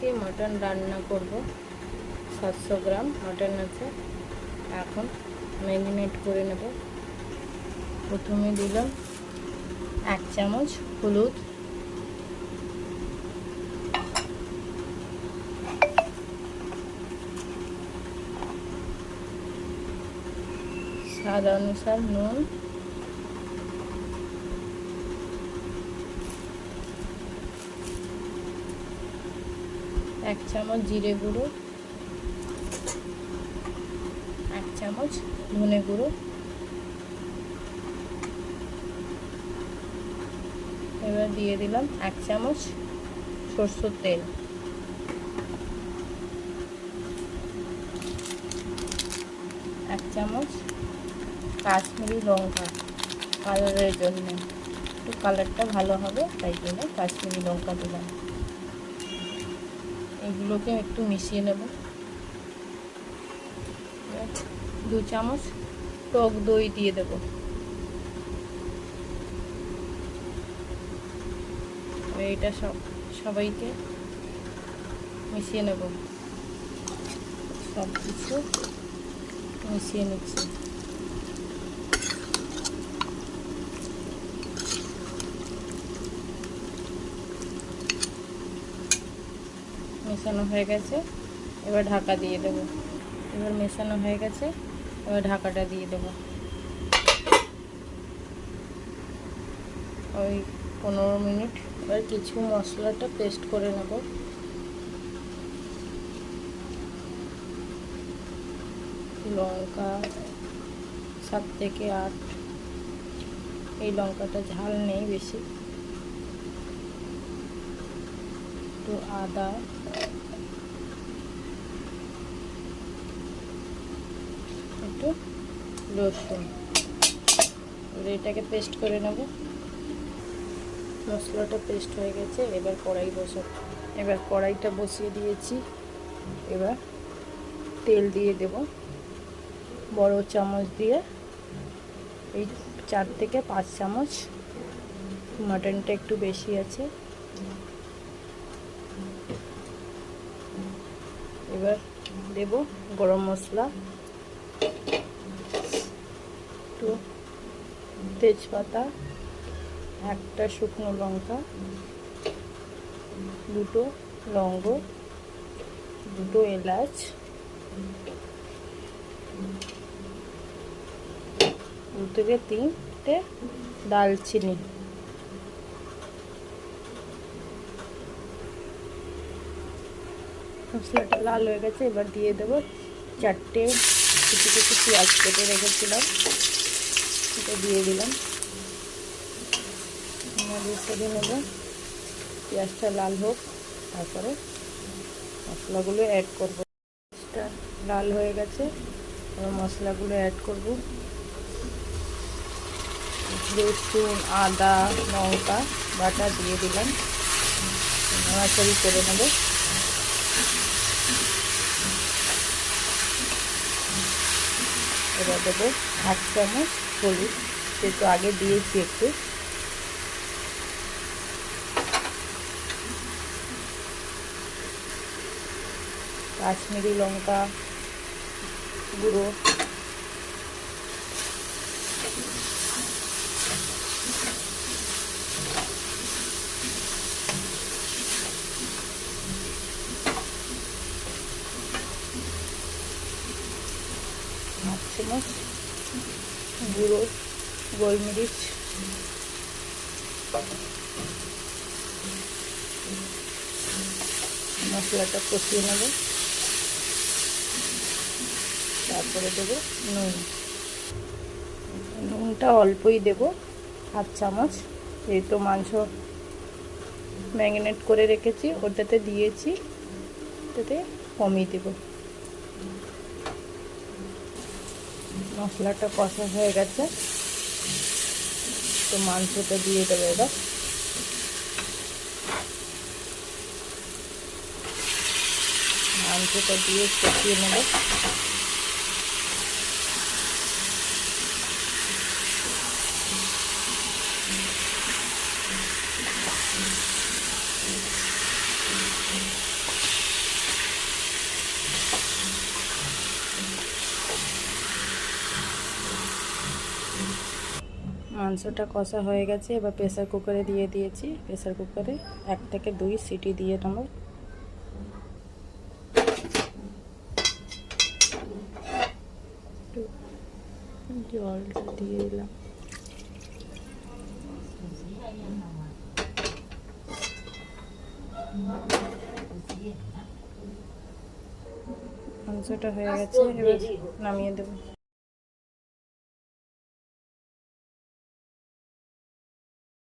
আজকে মটন রান্না করব। সাতশো গ্রাম মটন আছে। এখন ম্যারিনেট করে নেব। প্রথমে দিলাম এক চামচ হলুদ। স্বাদ অনুসার নুন। এক চামচ জিরে গুঁড়ো, এক চামচ ধনে গুঁড়ো, এবার দিয়ে দিলাম এক চামচ সরষের তেল। এক চামচ কাশ্মীরি লঙ্কা কালারের জন্য। একটু কালারটা ভালো হবে, তাই জন্য কাশ্মীরি লঙ্কা দিলাম। এগুলোকে একটু মিশিয়ে নেব। দু চামচ টক দই দিয়ে দেব। এইটা সব, সবাইকে মিশিয়ে নেব। সব কিছু মিশিয়ে নিচ্ছি। মেশানো হয়ে গেছে, এবার ঢাকা দিয়ে দেবো। এবার মেশানো হয়ে গেছে, এবার ঢাকাটা দিয়ে দেবো। ওই পনেরো মিনিট, এবার কিছু মশলাটা পেস্ট করে নেব। লঙ্কা সাত থেকে আট। এই লঙ্কাটা ঝাল নেই বেশি। একটু আদা। একটু রসুন। এটাকে পেস্ট করে নেব। মশলাটা পেস্ট হয়ে গেছে, এবার কড়াই বসা এবার কড়াইটা বসিয়ে দিয়েছি। এবার তেল দিয়ে দেব। বড় চামচ দিয়ে। এই চার থেকে পাঁচ চামচ। মাটনটা একটু বেশি আছে। এবার দেব গরম মশলা, একটু তেজপাতা, একটা শুকনো লঙ্কা, দুটো লঙ্গ দুটো এলাচ, দু থেকে তিনটে দালচিনি। মশলাটা লাল হয়ে গেছে, এবার দিয়ে দেবো চারটে কিছু কিছু পেঁয়াজ কেটে রেখেছিলাম এটা দিয়ে দিলাম। দিয়ে নেব, পেঁয়াজটা লাল হোক, তারপরে মশলাগুলো অ্যাড করব। পেঁয়াজটা লাল হয়ে গেছে, এবার মশলাগুলো অ্যাড করব। রসুন, আদা, লঙ্কা, বাটা দিয়ে দিলাম। নাড়াচাড়ি করে নেব। এবার দেবো এক চামচ হলুদ। সেটা আগে দিয়েছি একটু। কাশ্মীরি লঙ্কা গুঁড়ো হাফ চামচ, গুঁড়ো, গোলমরিচ। মশলাটা কষিয়ে নেব। তারপরে দেবো নুন। নুনটা অল্পই দেব, হাফ চামচ। যেহেতু মাংস ম্যারিনেট করে রেখেছি, ওটাতে দিয়েছি, ওটাতে কমিয়ে দেবো। মশলাটা কষা হয়ে গেছে। তো মাংসটা দিয়ে দেবো এবার। মাংসটা দিয়ে কষিয়ে নেব। মাংসটা কষা হয়ে গেছে, এবার প্রেসার কুকারে দিয়ে দিয়েছি। প্রেসার কুকারে এক থেকে দুই সিটি দিয়ে একটু জলটা দিয়ে দিলাম। মাংসটা হয়ে গেছে, এবার নামিয়ে দেবো।